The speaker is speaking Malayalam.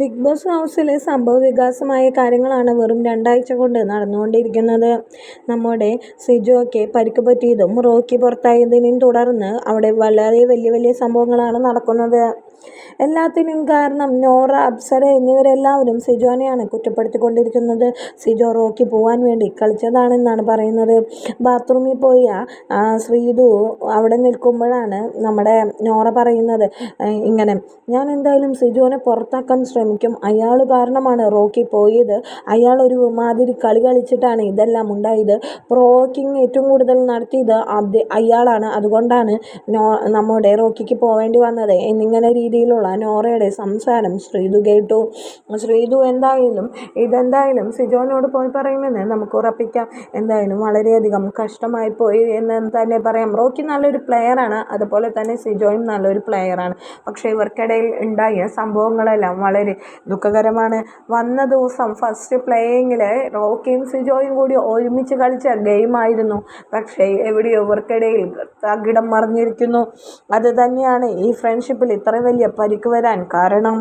ബിഗ് ബോസ് ഹൗസിലെ സംഭവ വികാസമായ കാര്യങ്ങളാണ് വെറും രണ്ടാഴ്ച കൊണ്ട് നടന്നുകൊണ്ടിരിക്കുന്നത്. നമ്മുടെ സിജോയ്ക്ക് പരിക്ക് പറ്റിയതും റോക്കി പുറത്തായതിനെയും തുടർന്ന് അവിടെ വളരെ വലിയ വലിയ സംഭവങ്ങളാണ് നടക്കുന്നത്. എല്ലാത്തിനും കാരണം നോറ, അപ്സര എന്നിവരെല്ലാവരും സിജോനെയാണ് കുറ്റപ്പെടുത്തിക്കൊണ്ടിരിക്കുന്നത്. സിജോ റോക്കി പോകാൻ വേണ്ടി കളിച്ചതാണെന്നാണ് പറയുന്നത്. ബാത്റൂമിൽ പോയ ശ്രീതു അവിടെ നിൽക്കുമ്പോഴാണ് നമ്മുടെ നോറ പറയുന്നത് ഇങ്ങനെ "ഞാൻ എന്തായാലും സിജോനെ പുറത്താക്കാൻ ശ്രമിക്കും. അയാൾ കാരണമാണ് റോക്കി പോയത്. അയാൾ ഒരു മാതിരി കളി കളിച്ചിട്ടാണ് ഇതെല്ലാം ഉണ്ടായത്. റോക്കിങ് ഏറ്റവും കൂടുതൽ നടത്തിയത് അയാളാണ്. അതുകൊണ്ടാണ് നമ്മുടെ റോക്കിക്ക് പോവേണ്ടി വന്നത്" എന്നിങ്ങനെ രീതിയിലുള്ള നോറയുടെ സംസാരം ശ്രീതു കേട്ടു. ശ്രീതു എന്തായാലും ഇതെന്തായാലും സിജോനോട് പോയി പറയുമെന്ന് നമുക്ക് ഉറപ്പിക്കാം. എന്തായാലും വളരെയധികം കഷ്ടമായി പോയി എന്ന് തന്നെ പറയാം. റോക്കി നല്ലൊരു പ്ലെയറാണ്. അതുപോലെ തന്നെ സിജോയും നല്ലൊരു പ്ലെയറാണ്. പക്ഷേ ഇവർക്കിടയിൽ ഉണ്ടായ സംഭവങ്ങളെല്ലാം വളരെ ദുഃഖകരമാണ്. വന്ന ദിവസം ഫസ്റ്റ് പ്ലേയിങ്ങിൽ റോക്കിയും സിജോയും കൂടി ഒരുമിച്ച് കളിച്ച ഗെയിമായിരുന്നു. പക്ഷേ എവിടെയോ ഇവർക്കിടയിൽ തകിടം മറിഞ്ഞിരിക്കുന്നു. അത് തന്നെയാണ് ഈ ഫ്രണ്ട്ഷിപ്പിൽ ഇത്ര വലിയ പരിക്ക് വരാൻ കാരണം.